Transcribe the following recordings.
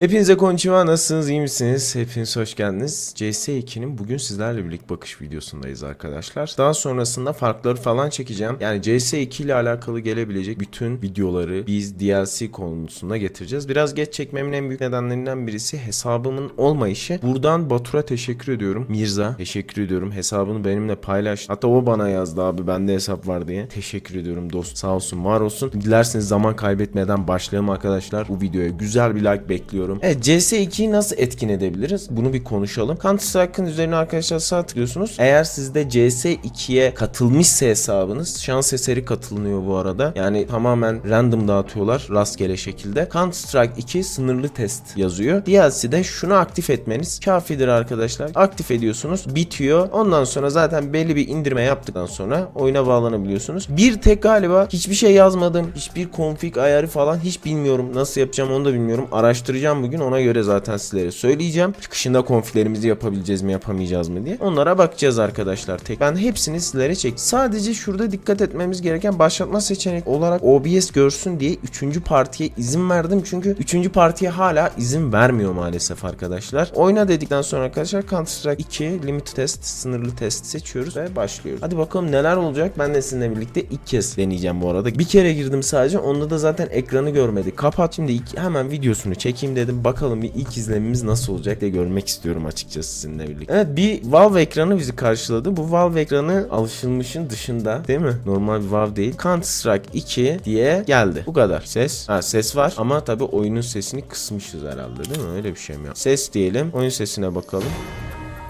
Hepinize konnichiwa nasılsınız iyi misiniz? Hepiniz hoş geldiniz. CS2'nin bugün sizlerle birlikte bakış videosundayız arkadaşlar. Daha sonrasında farkları falan çekeceğim. Yani CS2 ile alakalı gelebilecek bütün videoları biz DLC konusunda getireceğiz. Biraz geç çekmemin en büyük nedenlerinden birisi hesabımın olmayışı. Buradan Batur'a teşekkür ediyorum. Mirza teşekkür ediyorum. Hesabını benimle paylaş. Hatta o bana yazdı abi bende hesap var diye. Teşekkür ediyorum dost. Sağ olsun var olsun. Dilerseniz zaman kaybetmeden başlayalım arkadaşlar. Bu videoya güzel bir like bekliyorum. Evet CS2'yi nasıl etkin edebiliriz? Bunu bir konuşalım. Counter Strike'ın üzerine arkadaşlar sağ tıklıyorsunuz. Eğer sizde CS2'ye katılmışsa hesabınız şans eseri katılınıyor bu arada. Yani tamamen random dağıtıyorlar rastgele şekilde. Counter Strike 2 sınırlı test yazıyor. DLC'de şunu aktif etmeniz kafidir arkadaşlar. Aktif ediyorsunuz. Bitiyor. Ondan sonra zaten belli bir indirme yaptıktan sonra oyuna bağlanabiliyorsunuz. Bir tek galiba hiçbir şey yazmadım. Hiçbir config ayarı falan hiç bilmiyorum. Nasıl yapacağım onu da bilmiyorum. Araştıracağım bugün. Ona göre zaten sizlere söyleyeceğim. Çıkışında konfiglerimizi yapabileceğiz mi yapamayacağız mı diye. Onlara bakacağız arkadaşlar. Tek ben hepsini sizlere çek. Sadece şurada dikkat etmemiz gereken başlatma seçenek olarak OBS görsün diye 3. partiye izin verdim. Çünkü 3. partiye hala izin vermiyor maalesef arkadaşlar. Oyna dedikten sonra arkadaşlar Counter Strike 2 limit test sınırlı test seçiyoruz ve başlıyoruz. Hadi bakalım neler olacak. Ben de sizinle birlikte ilk kez deneyeceğim bu arada. Bir kere girdim sadece. Onda da zaten ekranı görmedi. Kapat şimdi ilk- hemen videosunu çekeyim dedim. Bakalım bir ilk izlemimiz nasıl olacak diye görmek istiyorum açıkçası sizinle birlikte. Evet bir Valve ekranı bizi karşıladı. Bu Valve ekranı alışılmışın dışında değil mi? Normal bir Valve değil. Counter Strike 2 diye geldi. Bu kadar. Ses. Ha ses var ama tabii oyunun sesini kısmışız herhalde değil mi? Öyle bir şey mi? yok? Ses diyelim. Oyun sesine bakalım.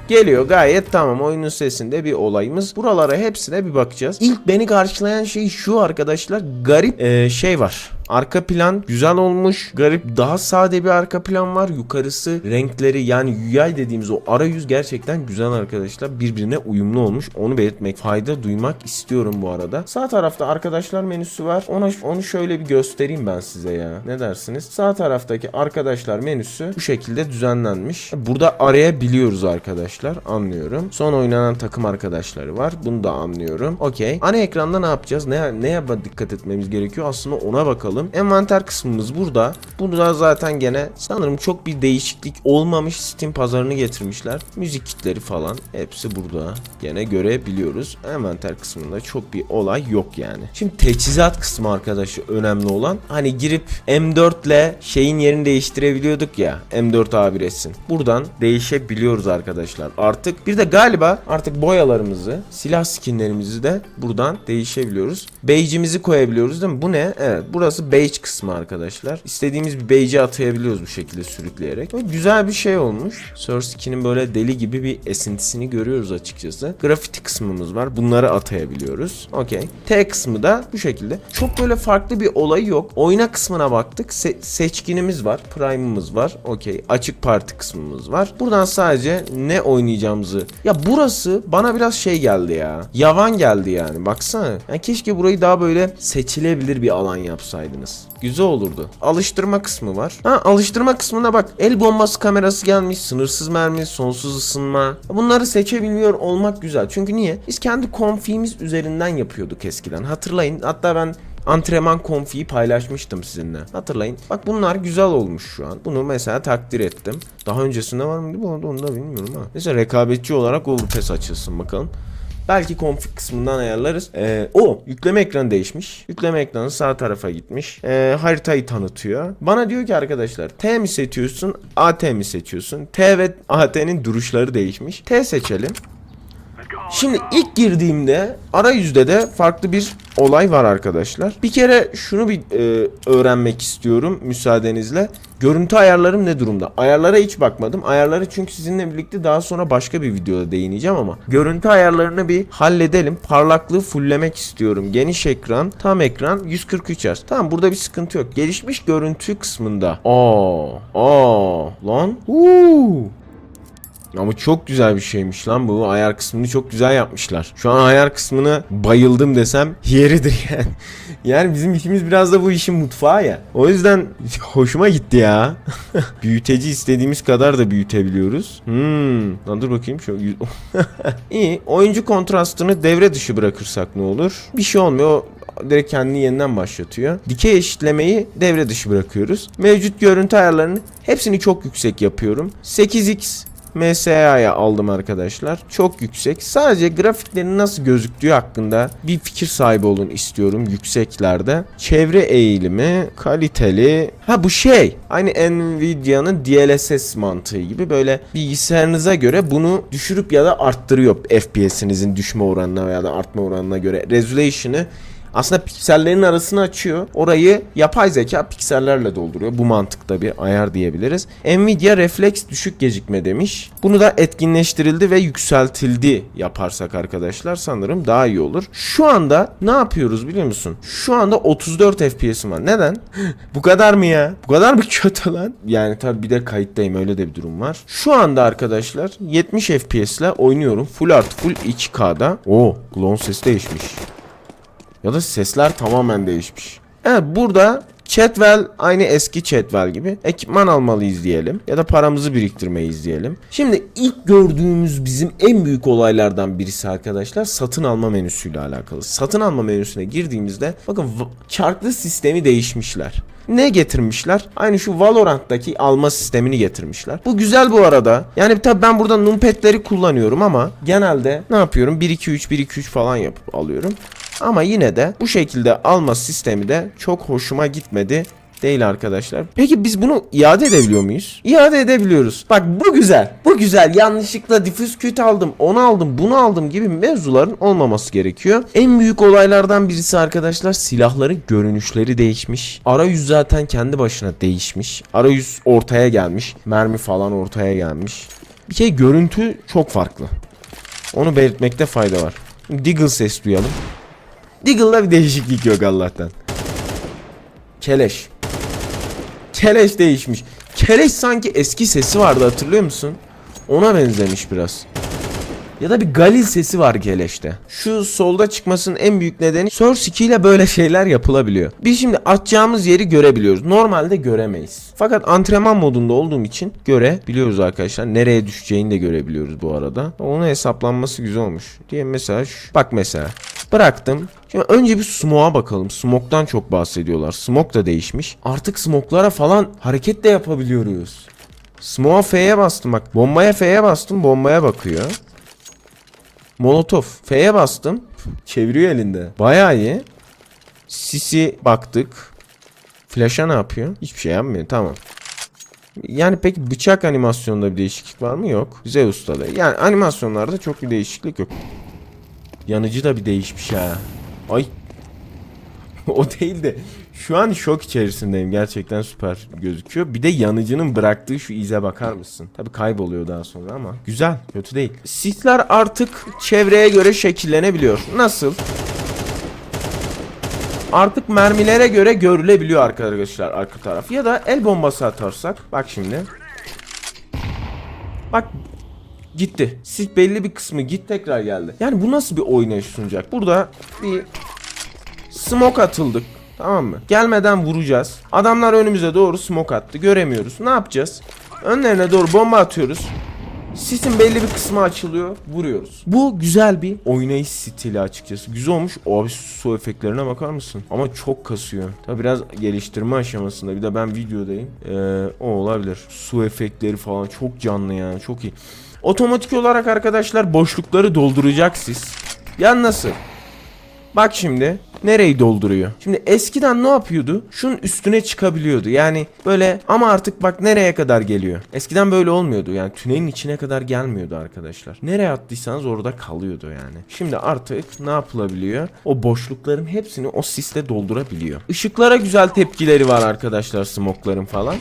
Geliyor gayet tamam oyunun sesinde bir olayımız. Buralara hepsine bir bakacağız. İlk beni karşılayan şey şu arkadaşlar. Garip eee, şey var. Arka plan güzel olmuş. Garip daha sade bir arka plan var. Yukarısı renkleri yani UI dediğimiz o arayüz gerçekten güzel arkadaşlar. Birbirine uyumlu olmuş. Onu belirtmek fayda duymak istiyorum bu arada. Sağ tarafta arkadaşlar menüsü var. Ona onu şöyle bir göstereyim ben size ya. Ne dersiniz? Sağ taraftaki arkadaşlar menüsü bu şekilde düzenlenmiş. Burada arayabiliyoruz arkadaşlar. Anlıyorum. Son oynanan takım arkadaşları var. Bunu da anlıyorum. Okey. Ana ekranda ne yapacağız? Ne neye dikkat etmemiz gerekiyor? Aslında ona bakalım. Envanter kısmımız burada. Burada zaten gene sanırım çok bir değişiklik olmamış. Steam pazarını getirmişler. Müzik kitleri falan hepsi burada. Gene görebiliyoruz. Envanter kısmında çok bir olay yok yani. Şimdi teçhizat kısmı arkadaşı önemli olan. Hani girip M4 ile şeyin yerini değiştirebiliyorduk ya. M4 A1S'in. Buradan değişebiliyoruz arkadaşlar. Artık bir de galiba artık boyalarımızı, silah skinlerimizi de buradan değişebiliyoruz. Beycimizi koyabiliyoruz değil mi? Bu ne? Evet burası beige kısmı arkadaşlar. İstediğimiz bir beyci atayabiliyoruz bu şekilde sürükleyerek. Böyle güzel bir şey olmuş. Source skin'in böyle deli gibi bir esintisini görüyoruz açıkçası. Grafiti kısmımız var. Bunları atayabiliyoruz. Okey. T kısmı da bu şekilde. Çok böyle farklı bir olayı yok. Oyna kısmına baktık. Se- seçkinimiz var. Prime'ımız var. Okey. Açık parti kısmımız var. Buradan sadece ne oynayacağımızı. Ya burası bana biraz şey geldi ya. Yavan geldi yani. Baksana. Yani keşke burayı daha böyle seçilebilir bir alan yapsaydınız. Güzel olurdu. Alıştırma kısmı var. Ha alıştırma kısmına bak. El bombası kamerası gelmiş. Sınırsız mermi, sonsuz ısınma. Bunları seçebiliyor olmak güzel. Çünkü niye? Biz kendi konfimiz üzerinden yapıyorduk eskiden. Hatırlayın. Hatta ben antrenman konfiyi paylaşmıştım sizinle. Hatırlayın. Bak bunlar güzel olmuş şu an. Bunu mesela takdir ettim. Daha öncesinde var mıydı bu arada onu da bilmiyorum ha. Mesela rekabetçi olarak Overpass açılsın bakalım. Belki config kısmından ayarlarız. Ee, o yükleme ekranı değişmiş. Yükleme ekranı sağ tarafa gitmiş. Ee, haritayı tanıtıyor. Bana diyor ki arkadaşlar T mi seçiyorsun AT mi seçiyorsun? T ve AT'nin duruşları değişmiş. T seçelim. Şimdi ilk girdiğimde arayüzde de farklı bir olay var arkadaşlar. Bir kere şunu bir e, öğrenmek istiyorum müsaadenizle. Görüntü ayarlarım ne durumda? Ayarlara hiç bakmadım. Ayarları çünkü sizinle birlikte daha sonra başka bir videoda değineceğim ama görüntü ayarlarını bir halledelim. Parlaklığı fulllemek istiyorum. Geniş ekran, tam ekran 143 Hz. Tamam burada bir sıkıntı yok. Gelişmiş görüntü kısmında. Aa, aa lan. Uuu. Ama çok güzel bir şeymiş lan bu. Ayar kısmını çok güzel yapmışlar. Şu an ayar kısmını bayıldım desem yeridir yani. Yani bizim işimiz biraz da bu işin mutfağı ya. O yüzden hoşuma gitti ya. Büyüteci istediğimiz kadar da büyütebiliyoruz. Hmm. Lan dur bakayım şu. İyi. Oyuncu kontrastını devre dışı bırakırsak ne olur? Bir şey olmuyor. direkt kendini yeniden başlatıyor. Dikey eşitlemeyi devre dışı bırakıyoruz. Mevcut görüntü ayarlarını hepsini çok yüksek yapıyorum. 8x MSA'ya aldım arkadaşlar. Çok yüksek. Sadece grafiklerin nasıl gözüktüğü hakkında bir fikir sahibi olun istiyorum yükseklerde. Çevre eğilimi, kaliteli. Ha bu şey. Aynı Nvidia'nın DLSS mantığı gibi böyle bilgisayarınıza göre bunu düşürüp ya da arttırıyor FPS'inizin düşme oranına veya da artma oranına göre. Resolution'ı aslında piksellerin arasını açıyor. Orayı yapay zeka piksellerle dolduruyor. Bu mantıkta bir ayar diyebiliriz. Nvidia refleks düşük gecikme demiş. Bunu da etkinleştirildi ve yükseltildi yaparsak arkadaşlar sanırım daha iyi olur. Şu anda ne yapıyoruz biliyor musun? Şu anda 34 FPS'im var. Neden? Bu kadar mı ya? Bu kadar mı kötü lan? Yani tabii bir de kayıttayım öyle de bir durum var. Şu anda arkadaşlar 70 FPS ile oynuyorum. Full art full 2K'da. Oo, Glon ses değişmiş. Ya da sesler tamamen değişmiş. Evet burada Chatwell aynı eski Chatwell gibi ekipman almalıyız diyelim ya da paramızı biriktirmeyiz diyelim. Şimdi ilk gördüğümüz bizim en büyük olaylardan birisi arkadaşlar satın alma menüsüyle alakalı. Satın alma menüsüne girdiğimizde bakın çarklı sistemi değişmişler. Ne getirmişler? Aynı şu Valorant'taki alma sistemini getirmişler. Bu güzel bu arada. Yani tabii ben burada numpad'leri kullanıyorum ama genelde ne yapıyorum? 1 2 3 1 2 3 falan yapıp alıyorum. Ama yine de bu şekilde alma sistemi de çok hoşuma gitmedi değil arkadaşlar. Peki biz bunu iade edebiliyor muyuz? İade edebiliyoruz. Bak bu güzel. Bu güzel. Yanlışlıkla diffuse kit aldım, onu aldım, bunu aldım gibi mevzuların olmaması gerekiyor. En büyük olaylardan birisi arkadaşlar silahların görünüşleri değişmiş. Arayüz zaten kendi başına değişmiş. Arayüz ortaya gelmiş. Mermi falan ortaya gelmiş. Bir şey görüntü çok farklı. Onu belirtmekte fayda var. Deagle ses duyalım. Deagle'da bir değişiklik yok Allah'tan. Keleş. Keleş değişmiş. Keleş sanki eski sesi vardı hatırlıyor musun? Ona benzemiş biraz. Ya da bir Galil sesi var Keleş'te. Şu solda çıkmasının en büyük nedeni Source 2 ile böyle şeyler yapılabiliyor. Biz şimdi atacağımız yeri görebiliyoruz. Normalde göremeyiz. Fakat antrenman modunda olduğum için görebiliyoruz arkadaşlar. Nereye düşeceğini de görebiliyoruz bu arada. Onun hesaplanması güzel olmuş. Diye mesela şu- bak mesela bıraktım. Şimdi önce bir smoke'a bakalım. Smoke'tan çok bahsediyorlar. Smoke da değişmiş. Artık smoke'lara falan hareket de yapabiliyoruz. Smoke'a F'ye bastım bak. Bombaya F'ye bastım. Bombaya bakıyor. Molotov. F'ye bastım. Çeviriyor elinde. Bayağı iyi. Sisi baktık. Flash'a ne yapıyor? Hiçbir şey yapmıyor. Tamam. Yani peki bıçak animasyonunda bir değişiklik var mı? Yok. Zeus'ta da. Yani animasyonlarda çok bir değişiklik yok. Yanıcı da bir değişmiş ha. Ay. o değil de şu an şok içerisindeyim. Gerçekten süper gözüküyor. Bir de yanıcının bıraktığı şu ize bakar mısın? Tabi kayboluyor daha sonra ama güzel. Kötü değil. Sisler artık çevreye göre şekillenebiliyor. Nasıl? Artık mermilere göre görülebiliyor arkadaşlar arka taraf. Ya da el bombası atarsak. Bak şimdi. Bak Gitti. Sis belli bir kısmı git tekrar geldi. Yani bu nasıl bir oynayış sunacak? Burada bir smoke atıldık. Tamam mı? Gelmeden vuracağız. Adamlar önümüze doğru smoke attı. Göremiyoruz. Ne yapacağız? Önlerine doğru bomba atıyoruz. Sisin belli bir kısmı açılıyor. Vuruyoruz. Bu güzel bir oynayış stili açıkçası. Güzel olmuş. Abi su efektlerine bakar mısın? Ama çok kasıyor. Tabi biraz geliştirme aşamasında. Bir de ben videodayım. Ee, o olabilir. Su efektleri falan çok canlı yani. Çok iyi. Otomatik olarak arkadaşlar boşlukları dolduracak siz. Ya nasıl? Bak şimdi nereyi dolduruyor? Şimdi eskiden ne yapıyordu? Şunun üstüne çıkabiliyordu. Yani böyle ama artık bak nereye kadar geliyor. Eskiden böyle olmuyordu. Yani tünelin içine kadar gelmiyordu arkadaşlar. Nereye attıysanız orada kalıyordu yani. Şimdi artık ne yapılabiliyor? O boşlukların hepsini o sisle doldurabiliyor. Işıklara güzel tepkileri var arkadaşlar smokların falan.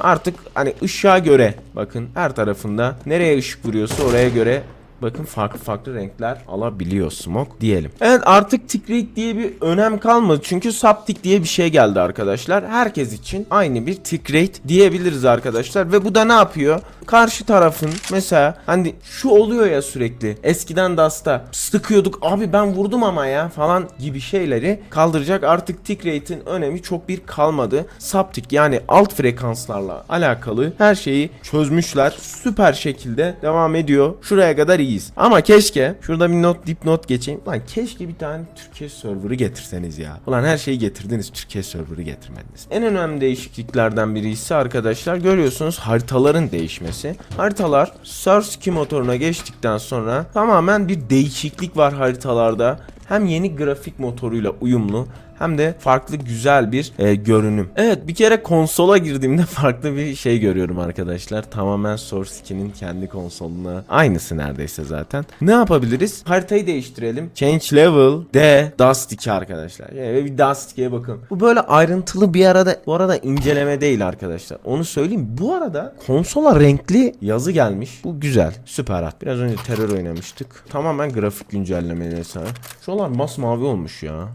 Artık hani ışığa göre bakın her tarafında nereye ışık vuruyorsa oraya göre bakın farklı farklı renkler alabiliyor smoke diyelim. Evet artık tick rate diye bir önem kalmadı. Çünkü subtick diye bir şey geldi arkadaşlar. Herkes için aynı bir tick rate diyebiliriz arkadaşlar. Ve bu da ne yapıyor? Karşı tarafın mesela hani şu oluyor ya sürekli eskiden Dust'a sıkıyorduk abi ben vurdum ama ya falan gibi şeyleri kaldıracak artık tick rate'in önemi çok bir kalmadı. Saptik yani alt frekanslarla alakalı her şeyi çözmüşler. Süper şekilde devam ediyor. Şuraya kadar iyiyiz. Ama keşke şurada bir not dipnot geçeyim. Lan keşke bir tane Türkiye server'ı getirseniz ya. Ulan her şeyi getirdiniz Türkiye server'ı getirmediniz. En önemli değişikliklerden biri ise arkadaşlar görüyorsunuz haritaların değişmesi. Haritalar Source 2 motoruna geçtikten sonra tamamen bir değişiklik var haritalarda. Hem yeni grafik motoruyla uyumlu hem de farklı güzel bir e, görünüm. Evet bir kere konsola girdiğimde farklı bir şey görüyorum arkadaşlar. Tamamen Source 2'nin kendi konsoluna aynısı neredeyse zaten. Ne yapabiliriz? Haritayı değiştirelim. Change level D Dust 2 arkadaşlar. Yani bir Dust 2'ye bakın. Bu böyle ayrıntılı bir arada bu arada inceleme değil arkadaşlar. Onu söyleyeyim. Bu arada konsola renkli yazı gelmiş. Bu güzel. Süper. Biraz önce terör oynamıştık. Tamamen grafik güncellemeleri sana. Şuralar masmavi olmuş ya.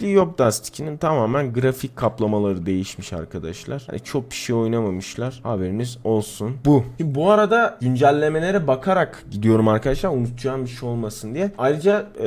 Yok Dust 2'nin tamamen grafik kaplamaları değişmiş arkadaşlar. Hani çok bir şey oynamamışlar. Haberiniz olsun. Bu. Şimdi bu arada güncellemelere bakarak gidiyorum arkadaşlar. Unutacağım bir şey olmasın diye. Ayrıca e,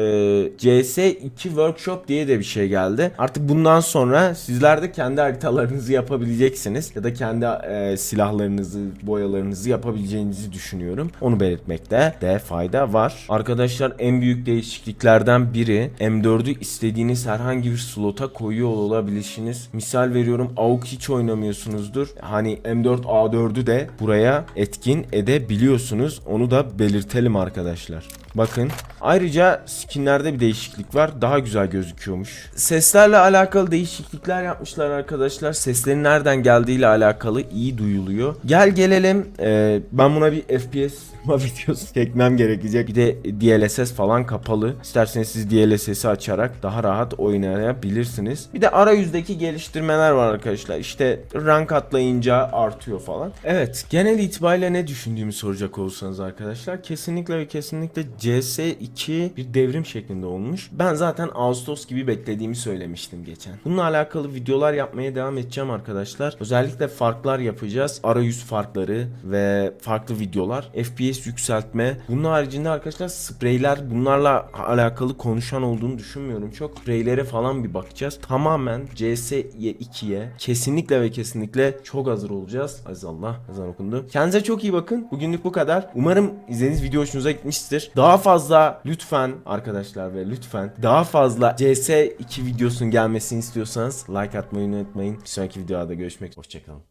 CS2 Workshop diye de bir şey geldi. Artık bundan sonra sizler de kendi haritalarınızı yapabileceksiniz. Ya da kendi e, silahlarınızı, boyalarınızı yapabileceğinizi düşünüyorum. Onu belirtmekte de fayda var. Arkadaşlar en büyük değişikliklerden biri M4'ü istediğiniz herhangi bir slota koyuyor olabilirsiniz. Misal veriyorum AUK hiç oynamıyorsunuzdur. Hani M4 A4'ü de buraya etkin edebiliyorsunuz. Onu da belirtelim arkadaşlar. Bakın. Ayrıca skinlerde bir değişiklik var. Daha güzel gözüküyormuş. Seslerle alakalı değişiklikler yapmışlar arkadaşlar. Seslerin nereden geldiğiyle alakalı iyi duyuluyor. Gel gelelim. Ee, ben buna bir FPS videosu çekmem gerekecek. Bir de DLSS falan kapalı. İsterseniz siz DLSS'i açarak daha rahat oynayabilirsiniz. Bir de arayüzdeki geliştirmeler var arkadaşlar. İşte rank atlayınca artıyor falan. Evet. Genel itibariyle ne düşündüğümü soracak olursanız arkadaşlar. Kesinlikle ve kesinlikle CS2 bir devrim şeklinde olmuş. Ben zaten Ağustos gibi beklediğimi söylemiştim geçen. Bununla alakalı videolar yapmaya devam edeceğim arkadaşlar. Özellikle farklar yapacağız. Arayüz farkları ve farklı videolar. FPS yükseltme. Bunun haricinde arkadaşlar spreyler bunlarla alakalı konuşan olduğunu düşünmüyorum çok. Spreylere falan bir bakacağız. Tamamen CS2'ye kesinlikle ve kesinlikle çok hazır olacağız. Aziz Allah ezan okundu. Kendinize çok iyi bakın. Bugünlük bu kadar. Umarım izlediğiniz video hoşunuza gitmiştir. Daha fazla lütfen arkadaşlar ve lütfen daha fazla CS2 videosunun gelmesini istiyorsanız like atmayı unutmayın. Bir sonraki videoda görüşmek üzere. Hoşçakalın.